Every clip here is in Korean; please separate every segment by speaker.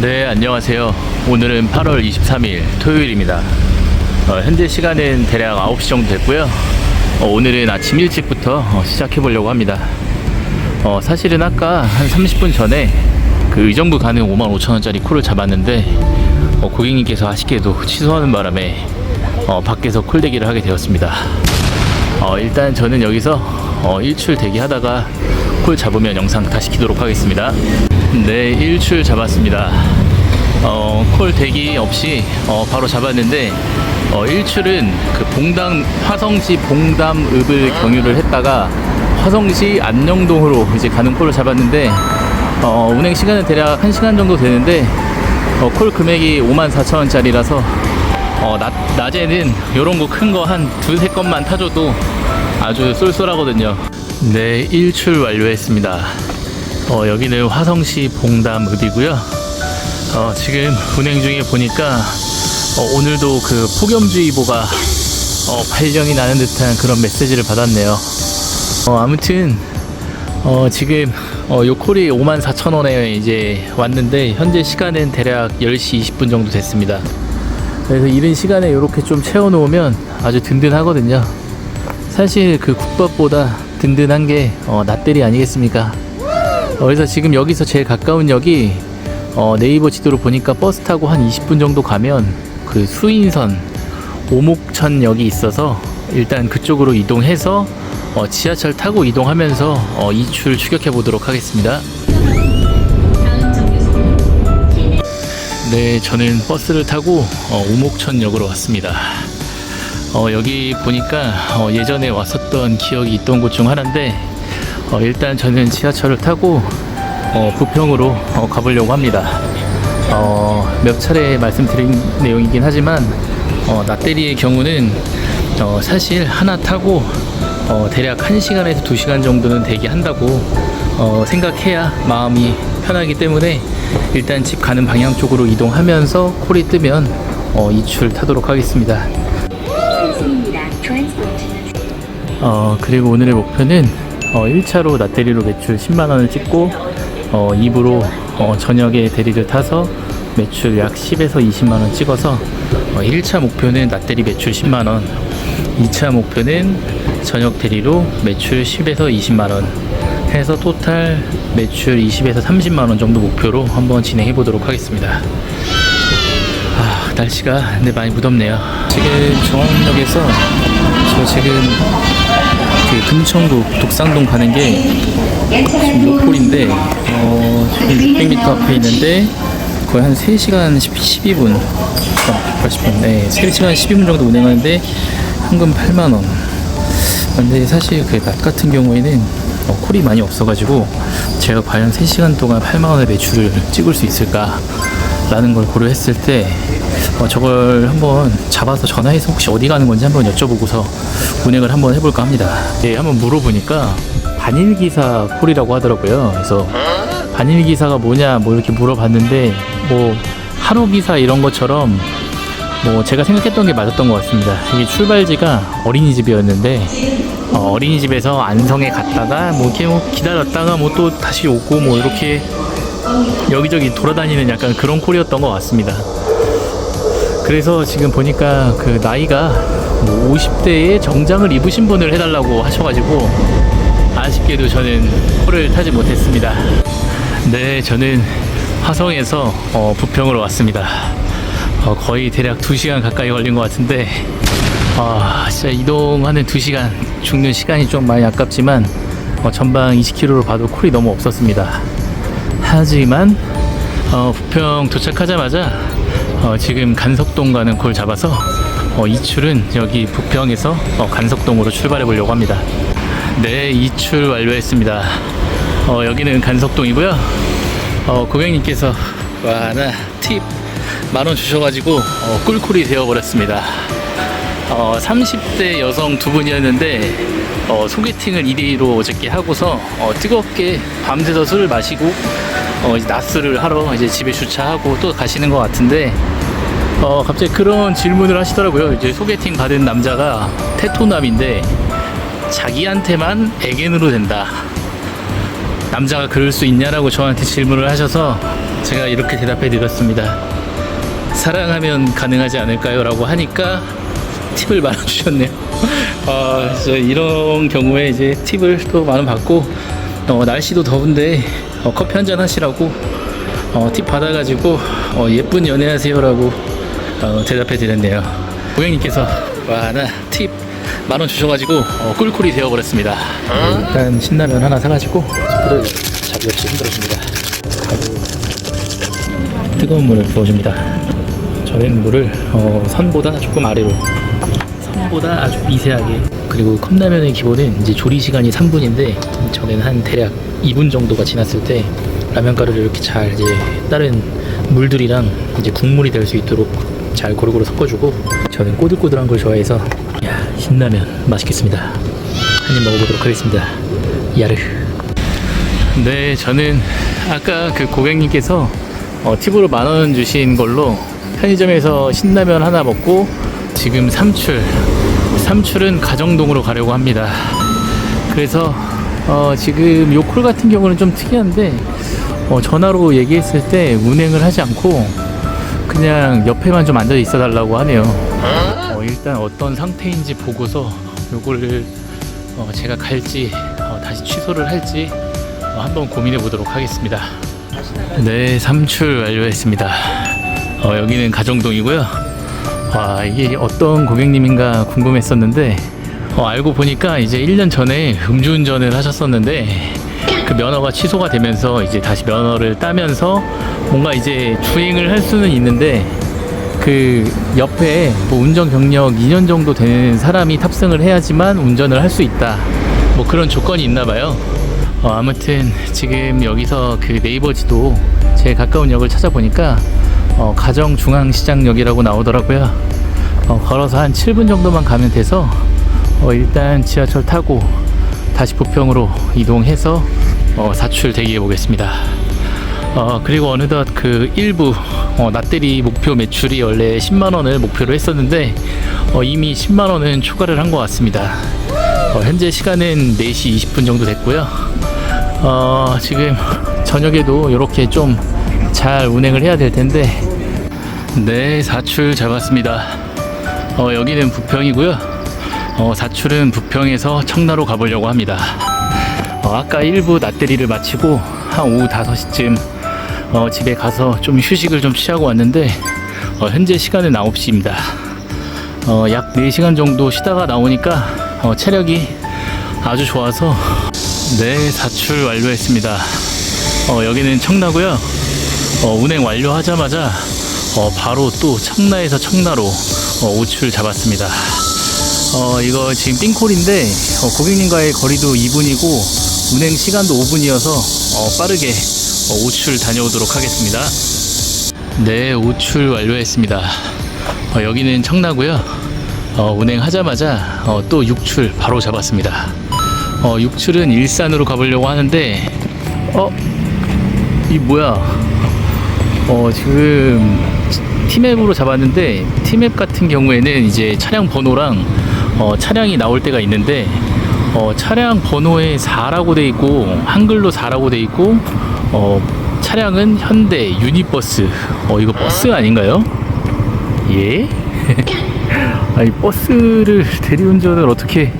Speaker 1: 네, 안녕하세요. 오늘은 8월 23일 토요일입니다. 어, 현재 시간은 대략 9시 정도 됐고요. 어, 오늘은 아침 일찍부터 어, 시작해 보려고 합니다. 어, 사실은 아까 한 30분 전에 그 의정부 가는 5만 5천 원짜리 콜을 잡았는데 어, 고객님께서 아쉽게도 취소하는 바람에 어, 밖에서 콜 대기를 하게 되었습니다. 어, 일단 저는 여기서 어, 일출 대기하다가 콜 잡으면 영상 다시 키도록 하겠습니다. 네, 일출 잡았습니다. 어, 콜 대기 없이 어, 바로 잡았는데 어, 일출은 그 봉담 화성시 봉담읍을 경유를 했다가 화성시 안녕동으로 이제 가는 콜을 잡았는데 어, 운행 시간은 대략 1시간 정도 되는데 어, 콜 금액이 54,000원짜리라서 어, 낮, 낮에는 요런 거 큰 거 한 두세 건만 타줘도 아주 쏠쏠하거든요. 네, 일출 완료했습니다. 어, 여기는 화성시 봉담읍이고요. 어, 지금 운행 중에 보니까 어, 오늘도 그 폭염주의보가 어, 발령이 나는 듯한 그런 메시지를 받았네요. 어, 아무튼 어, 지금 어, 요 콜이 54,000원에 이제 왔는데 현재 시간은 대략 10시 20분 정도 됐습니다. 그래서 이른 시간에 이렇게 좀 채워놓으면 아주 든든하거든요. 사실 그 국밥보다 든든한 게 어, 낫들이 아니겠습니까? 어, 그래서 지금 여기서 제일 가까운 역이 어, 네이버 지도로 보니까 버스 타고 한 20분 정도 가면 그 수인선 오목천역이 있어서 일단 그쪽으로 이동해서 어, 지하철 타고 이동하면서 어, 이출 추격해 보도록 하겠습니다. 네, 저는 버스를 타고 어, 오목천역으로 왔습니다. 어, 여기 보니까 어, 예전에 왔었던 기억이 있던 곳 중 하나인데 어, 일단 저는 지하철을 타고 어, 부평으로 어, 가보려고 합니다. 어, 몇 차례 말씀드린 내용이긴 하지만 어, 나떼리의 경우는 어, 사실 하나 타고 어, 대략 1시간에서 2시간 정도는 대기한다고 어, 생각해야 마음이 편하기 때문에 일단 집 가는 방향 쪽으로 이동하면서 콜이 뜨면 어, 이출 타도록 하겠습니다. 어, 그리고 오늘의 목표는 어, 1차로 나대리로 매출 10만원을 찍고 어, 2부로 어, 저녁에 대리를 타서 매출 약 10에서 20만원 찍어서 어, 1차 목표는 나대리 매출 10만원 2차 목표는 저녁 대리로 매출 10에서 20만원 해서 토탈 매출 20에서 30만원 정도 목표로 한번 진행해 보도록 하겠습니다 아, 날씨가 근데 많이 무덥네요. 지금 정원역에서 저 지금 그 금천구 독상동 가는 게 요폴인데 어, 지금 600m 앞에 있는데 거의 한 3시간 12분 180분 네, 3시간 12분 정도 운행하는데 현금 8만원. 근데 사실 그 낮 같은 경우에는 어, 콜이 많이 없어가지고 제가 과연 3시간 동안 8만원의 매출을 찍을 수 있을까 라는 걸 고려했을 때 어, 저걸 한번 잡아서 전화해서 혹시 어디 가는 건지 한번 여쭤보고서 운행을 한번 해볼까 합니다. 예, 한번 물어보니까 반일 기사 콜이라고 하더라고요. 그래서 반일 기사가 뭐냐 뭐 이렇게 물어봤는데 뭐 하루 기사 이런 것처럼 뭐 제가 생각했던 게 맞았던 것 같습니다. 이게 출발지가 어린이집이었는데 어, 어린이집에서 안성에 갔다가 뭐 이렇게 뭐 기다렸다가 뭐 또 다시 오고 뭐 이렇게 여기저기 돌아다니는 약간 그런 콜이었던 것 같습니다. 그래서 지금 보니까 그 나이가 뭐 50대에 정장을 입으신 분을 해달라고 하셔가지고 아쉽게도 저는 콜을 타지 못했습니다. 네, 저는 화성에서 어, 부평으로 왔습니다. 어, 거의 대략 2시간 가까이 걸린 것 같은데 아, 진짜 이동하는 2시간 죽는 시간이 좀 많이 아깝지만 어, 전방 20km로 봐도 콜이 너무 없었습니다. 하지만 어, 부평 도착하자마자 어, 지금 간석동 가는 콜 잡아서 어, 이출은 여기 부평에서 어, 간석동으로 출발해 보려고 합니다. 네, 이출 완료했습니다. 어, 여기는 간석동이고요. 어, 고객님께서 와, 나 팁 만 원 주셔가지고 어, 꿀꿀이 되어버렸습니다. 어, 30대 여성 두 분이었는데 어, 소개팅을 1위로 어저께 하고서 어, 뜨겁게 밤새서 술을 마시고 어, 이제 낮술을 하러 이제 집에 주차하고 또 가시는 것 같은데 어, 갑자기 그런 질문을 하시더라고요. 이제 소개팅 받은 남자가 테토남인데 자기한테만 애견으로 된다. 남자가 그럴 수 있냐라고 저한테 질문을 하셔서 제가 이렇게 대답해 드렸습니다. 사랑하면 가능하지 않을까요? 라고 하니까 팁을 많이 주셨네요. 아, 진짜 이런 경우에 이제 팁을 또 많이 받고, 어, 날씨도 더운데, 어, 커피 한 잔 하시라고, 어, 팁 받아가지고, 어, 예쁜 연애하세요라고, 어, 대답해 드렸네요. 고객님께서, 와, 나팁 만원 주셔가지고, 어, 꿀꿀이 되어버렸습니다. 일단 신라면 하나 사가지고, 물을 자기 없이 흔들어줍니다. 뜨거운 물을 부어줍니다. 저는 물을 어, 선보다 조금 아래로 선보다 아주 미세하게. 그리고 컵라면의 기본은 이제 조리 시간이 3분인데 저는 한 대략 2분 정도가 지났을 때 라면 가루를 이렇게 잘 이제 다른 물들이랑 이제 국물이 될 수 있도록 잘 고루고루 섞어주고 저는 꼬들꼬들한 걸 좋아해서 야 신라면 맛있겠습니다. 한 입 먹어보도록 하겠습니다. 야르. 네, 저는 아까 그 고객님께서 어, 팁으로 만 원 주신 걸로 편의점에서 신라면 하나 먹고 지금 삼출, 삼출은 가정동으로 가려고 합니다. 그래서 어, 지금 요콜 같은 경우는 좀 특이한데 어, 전화로 얘기했을 때 운행을 하지 않고 그냥 옆에만 좀 앉아 있어 달라고 하네요. 어, 일단 어떤 상태인지 보고서 요거를 어, 제가 갈지 어, 다시 취소를 할지 어, 한번 고민해 보도록 하겠습니다. 네, 삼출 완료했습니다. 어, 여기는 가정동이고요. 와, 이게 어떤 고객님인가 궁금했었는데 어, 알고 보니까 이제 1년 전에 음주운전을 하셨었는데 그 면허가 취소가 되면서 이제 다시 면허를 따면서 뭔가 이제 주행을 할 수는 있는데 그 옆에 뭐 운전 경력 2년 정도 되는 사람이 탑승을 해야지만 운전을 할 수 있다. 뭐 그런 조건이 있나 봐요. 어, 아무튼 지금 여기서 그 네이버 지도 제일 가까운 역을 찾아보니까 어, 가정 중앙시장역이라고 나오더라고요. 어, 걸어서 한 7분 정도만 가면 돼서 어, 일단 지하철 타고 다시 부평으로 이동해서 어, 사출 대기해 보겠습니다. 어, 그리고 어느덧 그 일부 어, 낫대리 목표 매출이 원래 10만 원을 목표로 했었는데 어, 이미 10만 원은 초과를 한 것 같습니다. 어, 현재 시간은 4시 20분 정도 됐고요. 어, 지금 저녁에도 이렇게 좀 잘 운행을 해야 될 텐데 네 사출 잡았습니다. 어, 여기는 부평이고요. 어, 사출은 부평에서 청라로 가보려고 합니다. 어, 아까 일부 낫대리를 마치고 한 오후 5시쯤 어, 집에 가서 좀 휴식을 좀 취하고 왔는데 어, 현재 시간은 9시입니다. 어, 약 4시간 정도 쉬다가 나오니까 어, 체력이 아주 좋아서 네 사출 완료했습니다. 어, 여기는 청라고요. 어, 운행 완료하자마자 어, 바로 또 청라에서 청라로 어, 오출 잡았습니다. 어, 이거 지금 삥콜인데 어, 고객님과의 거리도 2분이고 운행 시간도 5분이어서 어, 빠르게 어, 오출 다녀오도록 하겠습니다. 네, 오출 완료했습니다. 어, 여기는 청라고요. 어, 운행하자마자 어, 또 6출 바로 잡았습니다. 어, 6출은 일산으로 가보려고 하는데 어? 이 뭐야? 어, 지금 티맵으로 잡았는데 티맵 같은 경우에는 이제 차량 번호랑 어, 차량이 나올 때가 있는데 어, 차량 번호에 4라고 돼 있고 한글로 4라고 돼 있고 어, 차량은 현대 유니버스 어, 이거 버스 아닌가요? 예? 아니 버스를 대리운전을 어떻게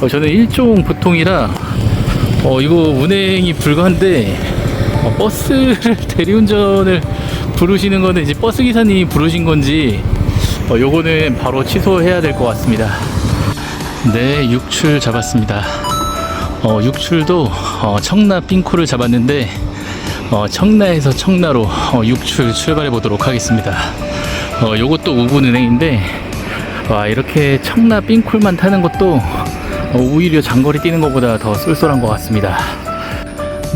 Speaker 1: 어, 저는 일종 보통이라 어, 이거 운행이 불가한데 어, 버스를 대리운전을 부르시는 거는 이제 버스 기사님이 부르신 건지 어, 요거는 바로 취소해야 될 것 같습니다. 네, 6출 잡았습니다. 어, 6출도 어, 청라 삥코를 잡았는데 어, 청라에서 청라로 어, 6출 출발해 보도록 하겠습니다. 어, 요것도 5분 은행인데 와 이렇게 청라 삥콜만 타는 것도 어, 오히려 장거리 뛰는 것보다 더 쏠쏠한 것 같습니다.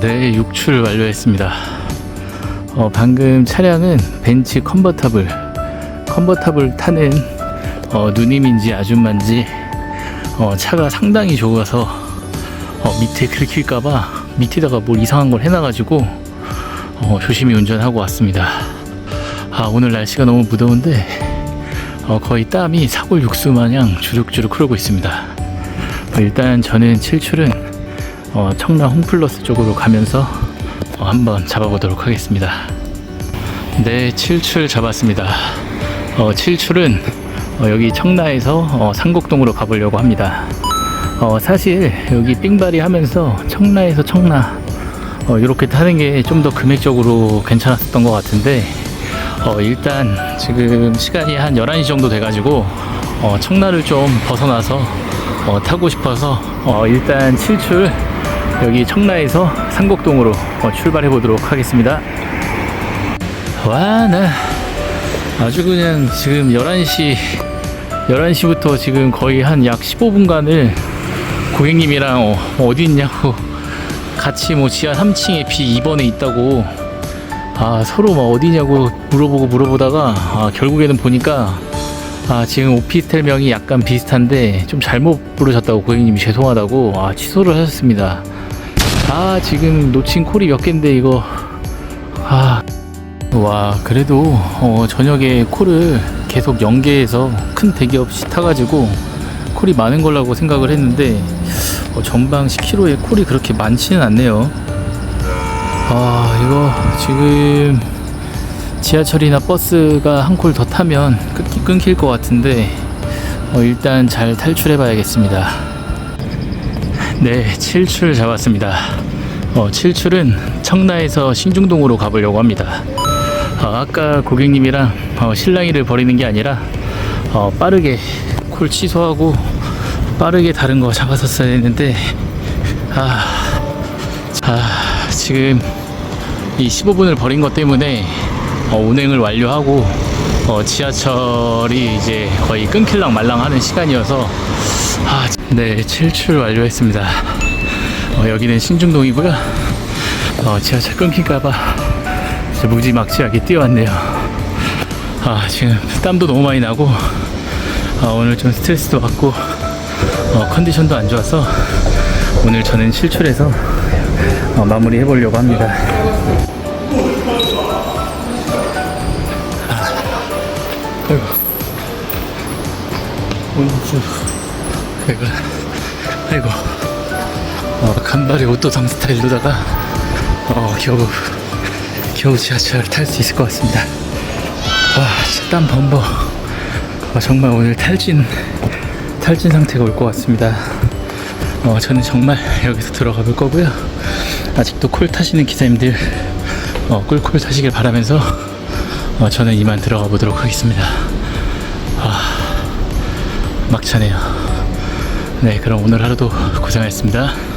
Speaker 1: 네, 6출 완료했습니다. 어, 방금 차량은 벤츠 컨버터블, 컨버터블 타는 어, 누님인지 아줌마인지 어, 차가 상당히 좋아서 어, 밑에 긁힐까봐 밑에다가 뭘 이상한 걸 해놔가지고 어, 조심히 운전하고 왔습니다. 아 오늘 날씨가 너무 무더운데 어, 거의 땀이 사골 육수 마냥 주룩주룩 흐르고 있습니다. 어, 일단 저는 7출은 어, 청라 홈플러스 쪽으로 가면서 어, 한번 잡아보도록 하겠습니다. 네, 7출 잡았습니다. 어, 7출은 어, 여기 청라에서 어, 상곡동으로 가보려고 합니다. 어, 사실 여기 삥바리 하면서 청라에서 청라 어, 이렇게 타는 게 좀 더 금액적으로 괜찮았던 것 같은데 어, 일단 지금 시간이 한 11시 정도 돼가지고 어, 청라를 좀 벗어나서 어, 타고 싶어서 어, 일단 7출 여기 청라에서 상곡동으로 어, 출발해 보도록 하겠습니다. 와, 나 아주 그냥 지금 11시, 11시부터 지금 거의 한 약 15분간을 고객님이랑 어, 디 있냐고 같이 뭐 지하 3층에 B2번에 있다고 아, 서로 막 어디냐고 물어보고 물어보다가 아, 결국에는 보니까 아, 지금 오피스텔 명이 약간 비슷한데 좀 잘못 부르셨다고 고객님이 죄송하다고 아, 취소를 하셨습니다. 아, 지금 놓친 콜이 몇 갠데 이거. 아, 와 그래도 어, 저녁에 콜을 계속 연계해서 큰 대기 없이 타가지고 콜이 많은 걸라고 생각을 했는데 어, 전방 10km에 콜이 그렇게 많지는 않네요. 아 이거 지금 지하철이나 버스가 한 콜 더 타면 끊, 끊길 것 같은데 어, 일단 잘 탈출해 봐야겠습니다 네 7출 잡았습니다. 어, 7출은 청라에서 신중동으로 가보려고 합니다. 어, 아까 고객님이랑 어, 실랑이를 벌이는 게 아니라 어, 빠르게 콜 취소하고 빠르게 다른 거 잡았었어야 했는데 아, 아 지금 이 15분을 버린 것 때문에 어, 운행을 완료하고 어, 지하철이 이제 거의 끊길랑 말랑 하는 시간이어서 아, 네 7출 완료했습니다. 어, 여기는 신중동이고요. 어, 지하철 끊길까봐 무지막지하게 뛰어왔네요. 아, 지금 땀도 너무 많이 나고, 아, 오늘 좀 스트레스도 받고, 어, 컨디션도 안 좋아서, 오늘 저는 실출해서 어, 마무리 해보려고 합니다. 아, 아이고. 아이고, 아이고. 어, 간발의 오토상 스타일로다가, 어, 겨우, 겨우 지하철 탈 수 있을 것 같습니다. 와, 진짜 땀 범벅. 어, 정말 오늘 탈진, 탈진 상태가 올 것 같습니다. 어, 저는 정말 여기서 들어가 볼 거고요. 아직도 콜 타시는 기사님들, 어, 꿀콜 타시길 바라면서, 어, 저는 이만 들어가 보도록 하겠습니다. 아, 막차네요. 네, 그럼 오늘 하루도 고생하셨습니다.